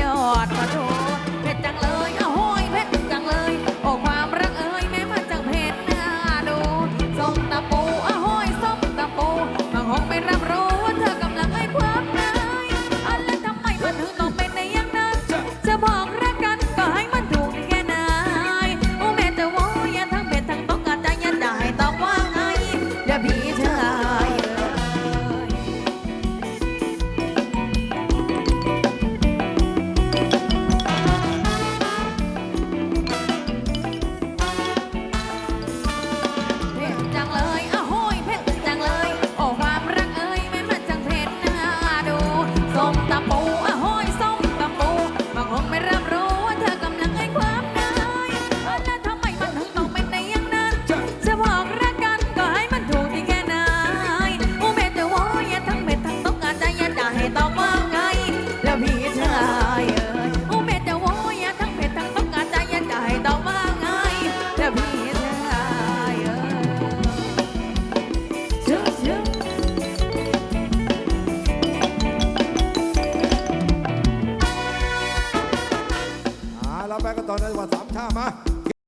ยอดประทุ ไปกันตอนนวันสามชามา